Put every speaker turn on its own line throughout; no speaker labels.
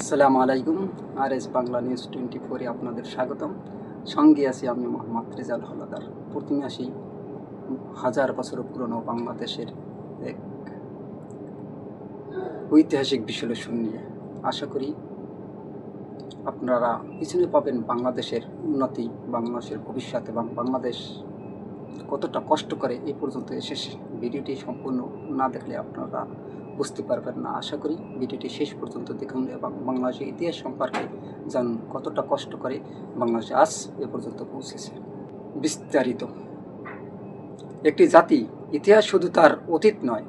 আসসালামু আলাইকুম। R S Bangla news twenty ফোরে আপনাদের স্বাগতম। সঙ্গে আছি আমি মোহাম্মদ রেজাল হলাদার। প্রথমে আসি হাজার বছর পুরনো বাংলাদেশের এক ঐতিহাসিক বিশ্লেষণ নিয়ে আশা করি আপনারা পিছনে পাবেন বাংলাদেশের উন্নতি, বাংলাদেশের ভবিষ্যৎ এবং বাংলাদেশ কতটা কষ্ট করে এই পর্যন্ত এসেছে। ভিডিওটি সম্পূর্ণ না দেখলে আপনারা বুঝতে পারবেন না। আশা করি ভিডিওটি শেষ পর্যন্ত দেখুন এবং বাংলাদেশের ইতিহাস সম্পর্কে জানুন কতটা কষ্ট করে বাংলাদেশ আজ এ পর্যন্ত পৌঁছেছে। বিস্তারিত। একটি জাতি, ইতিহাস শুধু তার অতীত নয়,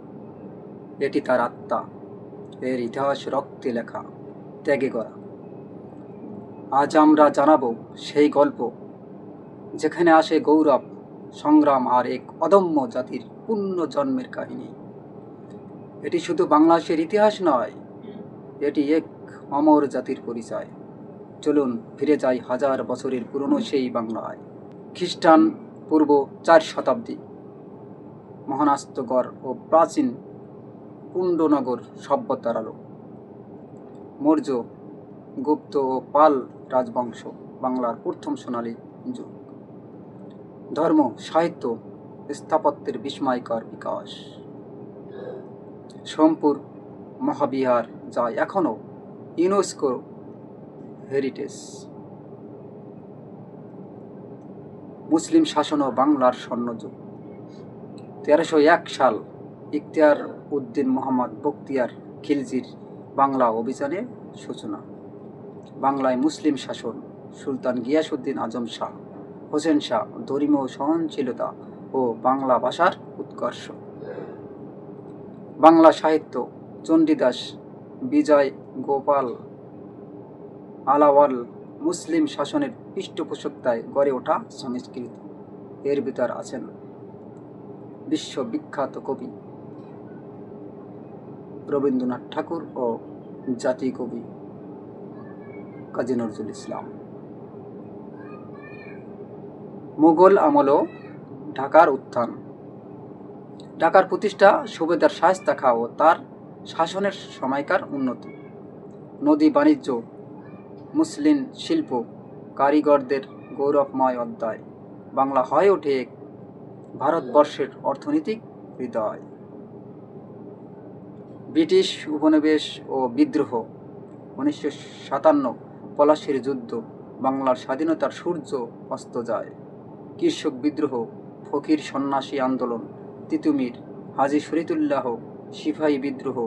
এটি তার আত্মা। এর ইতিহাস রক্তে লেখা, ত্যাগে করা আজ আমরা জানাব সেই গল্প, যেখানে আসে গৌরব, সংগ্রাম আর এক অদম্য জাতির পূর্ণ জন্মের কাহিনী। এটি শুধু বাংলাদেশের ইতিহাস নয়, এটি এক অমর জাতির পরিচয়। চলুন ফিরে যাই হাজার বছরের পুরনো সেই বাংলায়। খ্রিস্টান পূর্ব চার শতাব্দী। মহানাস্তগড় ও প্রাচীন কুণ্ডনগর সভ্যতার আলো। মৌর্য, গুপ্ত ও পাল রাজবংশ, বাংলার প্রথম সোনালী যুগ। ধর্ম, সাহিত্য, স্থাপত্যের বিস্ময়কর বিকাশ। সোমপুর মহাবিহার যা এখনও ইউনেস্কো হেরিটেজ। মুসলিম শাসন ও বাংলার স্বর্ণযুগ। তেরোশো এক সাল ইখতিয়ার উদ্দিন মোহাম্মদ বখতিয়ার খিলজির বাংলা অভিযানের সূচনা। বাংলায় মুসলিম শাসন, সুলতান গিয়াসুদ্দিন আজম শাহ, হোসেন শাহ, ধর্মীয় সহনশীলতা ও বাংলা ভাষার উৎকর্ষ। বাংলা সাহিত্য, চণ্ডীদাস, বিজয় গোপাল, আলাওয়াল মুসলিম শাসনের পৃষ্ঠপোষকতায় গড়ে ওঠা সংস্কৃত। এর ভিতর আছেন বিশ্ববিখ্যাত কবি রবীন্দ্রনাথ ঠাকুর ও জাতি কবি কাজী নজরুল ইসলাম। মুঘল আমল ঢাকার উত্থান ঢাকার প্রতিষ্ঠা, সুবেদার শায়স্তা খা ও তার শাসনের সময়কার উন্নতি। নদী বাণিজ্য, মুসলিম শিল্প, কারিগরদের গৌরবময় অধ্যায়। বাংলা হয়ে ওঠে এক ভারতবর্ষের অর্থনৈতিক হৃদয়। ব্রিটিশ উপনিবেশ ও বিদ্রোহ, উনিশশো সাতান্ন পলাশির যুদ্ধ, বাংলার স্বাধীনতার সূর্য অস্ত যায়। কৃষক বিদ্রোহ, ফকির সন্ন্যাসী আন্দোলন তিতুমির, হাজি শরীতুল্লাহ সিপাহী বিদ্রোহ,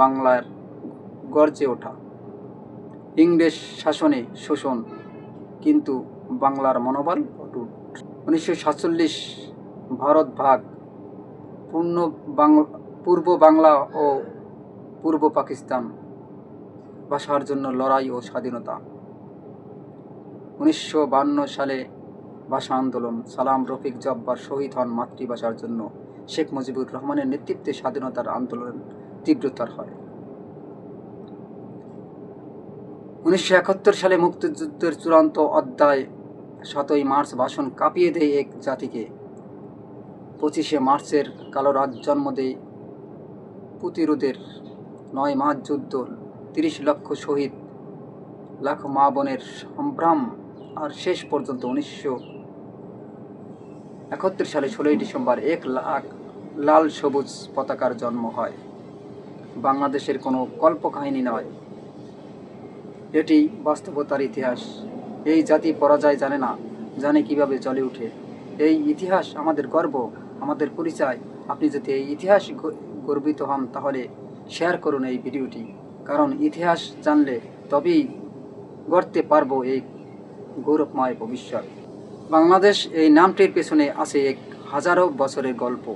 বাংলার গর্জে ওঠা। ইংরেজ শাসনে শোষণ, কিন্তু বাংলার মনোবল অটুট। উনিশশো সাতচল্লিশ ভারত ভাগ, পূর্ণ বাংলা পূর্ব বাংলা ও পূর্ব পাকিস্তান ভাষার জন্য লড়াই ও স্বাধীনতা। উনিশশো সালে ভাষা আন্দোলন, সালাম রফিক জব্বার শহীদ হন মাতৃভাষার জন্য। শেখ মুজিবুর রহমানের নেতৃত্বে স্বাধীনতার আন্দোলন তীব্রতর হয়। উনিশশো একাত্তর সালে মুক্তিযুদ্ধের চূড়ান্ত অধ্যায় সতই মার্চ ভাষণ কাঁপিয়ে দেয় এক জাতিকে। পঁচিশে মার্চের কালো রাত জন্ম দেয় প্রতিরোধের নয় মাস যুদ্ধ, তিরিশ লক্ষ শহীদ, লাখ মা বোনের সম্ভ্রাম আর শেষ পর্যন্ত উনিশশো একাত্তর সালে ষোলোই ডিসেম্বর এক লাখ লাল সবুজ পতাকার জন্ম হয়। বাংলাদেশের কোনো কল্পকাহিনী নয়। এটি বাস্তবতার ইতিহাস। এই জাতি পরাজয় জানে না, জানে কীভাবে জ্বলে ওঠে এই ইতিহাস আমাদের গর্ব, আমাদের পরিচয়। আপনি যদি এই ইতিহাস গর্বিত হন, তাহলে শেয়ার করুন এই ভিডিওটি। কারণ ইতিহাস জানলে তবেই গড়তে পারব এই গৌরবময় ভবিষ্যৎ। বাংলাদেশ এই নামটির পেছনে আছে এক হাজারো বছরের গল্প।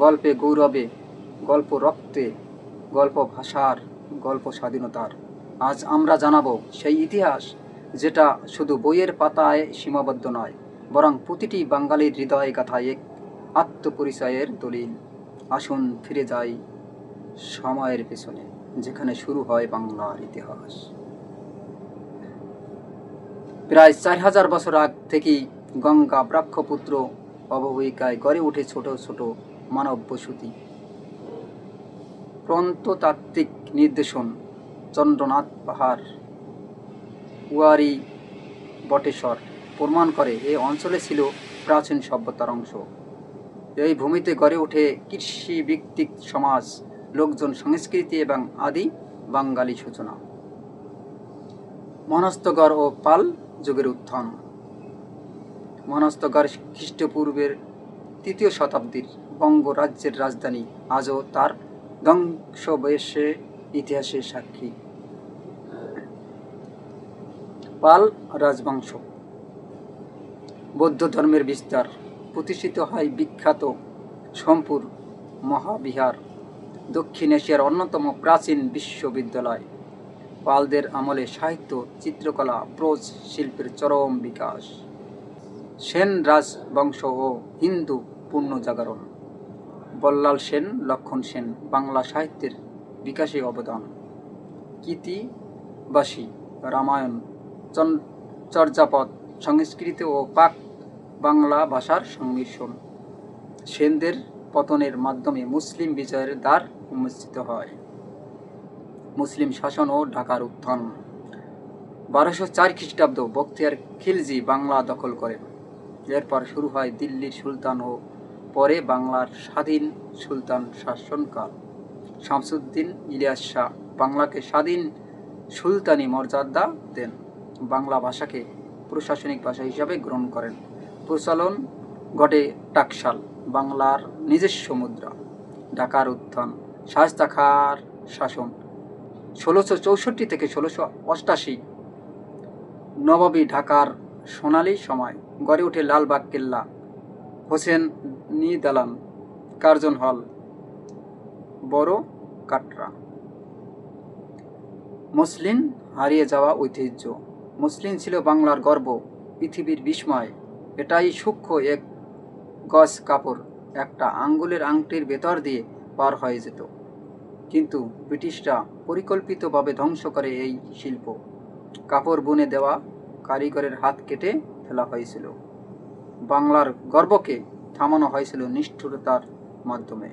গল্পে গৌরবে, গল্প রক্তে, গল্প ভাষার, গল্প স্বাধীনতার। আজ আমরা জানাব সেই ইতিহাস যেটা শুধু বইয়ের পাতায় সীমাবদ্ধ নয়, বরং প্রতিটি বাঙালির হৃদয় গাথায় এক আত্মপরিচয়ের দলিল। আসুন ফিরে যাই সময়ের পেছনে, যেখানে শুরু হয় বাংলার ইতিহাস। প্রায় চার হাজার বছর আগ থেকেই গঙ্গা ব্রাক্ষপুত্র অববাহিকায় গড়ে ওঠে ছোট ছোট মানব বসতি প্রন্ততাত্ত্বিক নির্দেশন, চন্দ্রনাথ পাহাড় উয়ারি বটেশ্বর প্রমাণ করে এই অঞ্চলে ছিল প্রাচীন সভ্যতার অংশ। এই ভূমিতে গড়ে ওঠে কৃষি ভিত্তিক সমাজ, লোকজন সংস্কৃতি এবং আদি বাঙালি সূচনা। মনস্তগড় ও পাল যুগের উত্থান। মনস্তগড় খ্রিস্টপূর্বের তৃতীয় শতাব্দীর বঙ্গ রাজ্যের রাজধানী, আজও তার ধ্বংসবশেষে ইতিহাসে সাক্ষী। পাল রাজবংশ। বৌদ্ধ ধর্মের বিস্তার প্রতিষ্ঠিত হয় বিখ্যাত সোমপুর মহাবিহার, দক্ষিণ এশিয়ার অন্যতম প্রাচীন বিশ্ববিদ্যালয়। পালদের আমলে সাহিত্য, চিত্রকলা ব্রোজ শিল্পের চরম বিকাশ। সেন রাজবংশ ও হিন্দু পূর্ণ জাগরণ। বল্লাল সেন, লক্ষণ সেন, বাংলা সাহিত্যের বিকাশে অবদান। কীতিবাসী রামায়ণ, চন- চর্যাপদ, সংস্কৃত ও পাক বাংলা ভাষার সংমিশ্রণ। সেনদের পতনের মাধ্যমে মুসলিম বিজয়ের দ্বার উন্মোচিত হয়। মুসলিম শাসন ও ঢাকার উত্থান। বারোশো চার খ্রিস্টাব্দ বখতিয়ার খিলজি বাংলা দখল করেন। এরপর শুরু হয় দিল্লির সুলতান ও পরে বাংলার স্বাধীন সুলতান শাসনকাল। শামসুদ্দিন ইলিয়াস শাহ বাংলাকে স্বাধীন সুলতানি মর্যাদা দেন। বাংলা ভাষাকে প্রশাসনিক ভাষা হিসাবে গ্রহণ করেন। প্রচলন ঘটে টাকশাল, বাংলার নিজস্ব মুদ্রা। ঢাকার উত্থান, শায়স্তা খাঁর শাসন। ষোলোশো চৌষট্টি থেকে ষোলোশো অষ্টাশি নবাবী ঢাকার সোনালী সময় গড়ে ওঠে লালবাগ কেল্লা। হোসেন নি দালান, কার্জন হল, বড় কাটরা। মুসলিম হারিয়ে যাওয়া ঐতিহ্য। মুসলিম ছিল বাংলার গর্ব, পৃথিবীর বিস্ময়। এটাই সূক্ষ্ম এক গজ কাপড়, একটা আঙ্গুলের আংটির ভেতর দিয়ে পার হয়ে যেত। কিন্তু ব্রিটিশরা পরিকল্পিতভাবে ধ্বংস করে এই শিল্প। কাপড় বুনে দেওয়া কারিগরের হাত কেটে ফেলা হয়েছিল। বাংলার গর্বকে থামানো হয়েছিল নিষ্ঠুরতার মাধ্যমে।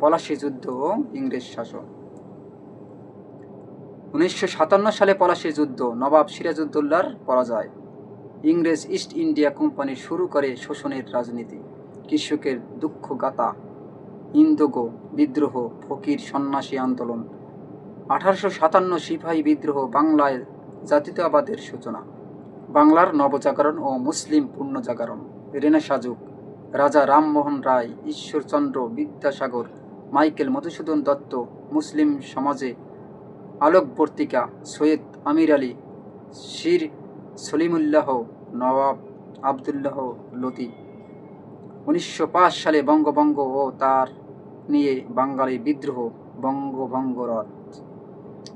পলাশী যুদ্ধ ও ইংরেজ শাসন। উনিশশো সাতান্ন সালে পলাশী যুদ্ধ, নবাব সিরাজউদ্দৌলার পরাজয়। ইংরেজ ইস্ট ইন্ডিয়া কোম্পানি শুরু করে শোষণের রাজনীতি। কৃষকের দুঃখ গাতা ইন্দোগো বিদ্রোহ, ফকির সন্ন্যাসী আন্দোলন। আঠারোশো সাতান্ন সিপাহী বিদ্রোহ বাংলায় জাতীয়তাবাদের সূচনা। বাংলার নবজাগরণ ও মুসলিম পূর্ণজাগরণ রেনেসা যুগ। রাজা রামমোহন রায়, ঈশ্বরচন্দ্র বিদ্যাসাগর, মাইকেল মধুসূদন দত্ত, মুসলিম সমাজে আলোকবর্তিকা, সৈয়দ আমির আলী, শির সলিমুল্লাহ, নওয়াব আবদুল্লাহ লতি। উনিশশো পাঁচ সালে বঙ্গভঙ্গ ও তার নিয়ে বাঙালি বিদ্রোহ বঙ্গভঙ্গ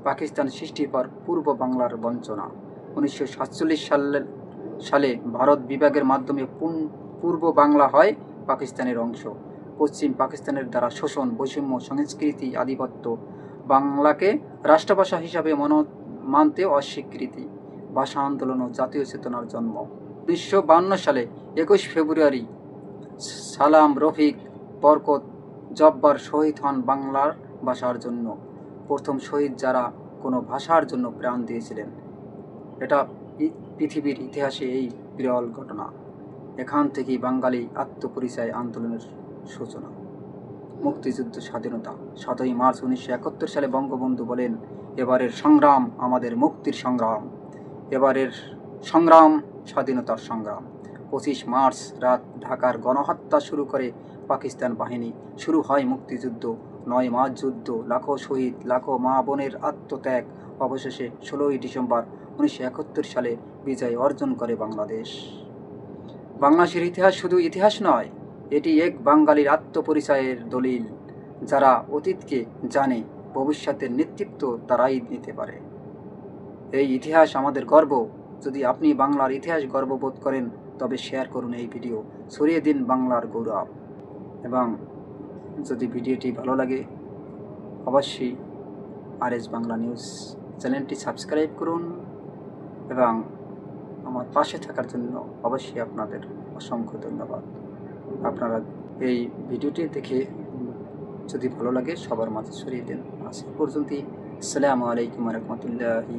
পাকিস্তান সৃষ্টির পর পূর্ব বাংলার বঞ্চনা। উনিশশো সাতচল্লিশ সালে সালে ভারত বিভাগের মাধ্যমে পুন- পূর্ব বাংলা হয় পাকিস্তানের অংশ। পশ্চিম পাকিস্তানের দ্বারা শোষণ, বৈষম্য, সংস্কৃতি, আধিপত্য বাংলাকে রাষ্ট্রভাষা হিসাবে মন, মানতে অস্বীকৃতি। ভাষা আন্দোলন ও জাতীয় চেতনার জন্ম। উনিশশো সালে একুশ ফেব্রুয়ারি সালাম, রফিক, বরকত, জব্বার শহীদ হন বাংলার ভাষার জন্য। প্রথম শহীদ যারা কোনো ভাষার জন্য প্রাণ দিয়েছিলেন। এটা পৃথিবীর ইতিহাসে এই বিরল ঘটনা। এখান থেকেই বাঙালি আত্মপরিচয় আন্দোলনের সূচনা। মুক্তিযুদ্ধ স্বাধীনতা, সাতই মার্চ উনিশশো একাত্তর সালে বঙ্গবন্ধু বলেন, এবারের সংগ্রাম আমাদের মুক্তির সংগ্রাম। এবারের সংগ্রাম স্বাধীনতার সংগ্রাম। পঁচিশ মার্চ রাত ঢাকার গণহত্যা শুরু করে পাকিস্তান বাহিনী। শুরু হয় মুক্তিযুদ্ধ। নয় মার্চ যুদ্ধ। লাখো শহীদ, লাখো মা বোনের আত্মত্যাগ। অবশেষে ষোলোই ডিসেম্বর উনিশশো একাত্তর সালে বিজয় অর্জন করে বাংলাদেশ। বাংলাদেশের ইতিহাস শুধু ইতিহাস নয়, এটি এক বাঙালির আত্মপরিচয়ের দলিল, যারা অতীতকে জানে, ভবিষ্যতের নেতৃত্ব তারাই নিতে পারে। এই ইতিহাস আমাদের গর্ব। যদি আপনি বাংলার ইতিহাস গর্ববোধ করেন, তবে শেয়ার করুন এই ভিডিও। ছড়িয়ে দিন বাংলার গৌরব। এবং যদি ভিডিওটি ভালো লাগে, অবশ্যই আর এস বাংলা নিউজ চ্যানেলটি সাবস্ক্রাইব করুন। এবং আমার পাশে থাকার জন্য অবশ্যই আপনাদের অসংখ্য ধন্যবাদ। আপনারা এই ভিডিওটি দেখে যদি ভালো লাগে সবার মাঝে ছড়িয়ে দিন। আজ পর্যন্ত পর্যন্তই। আসসালামু আলাইকুম রহমতুল্লাহি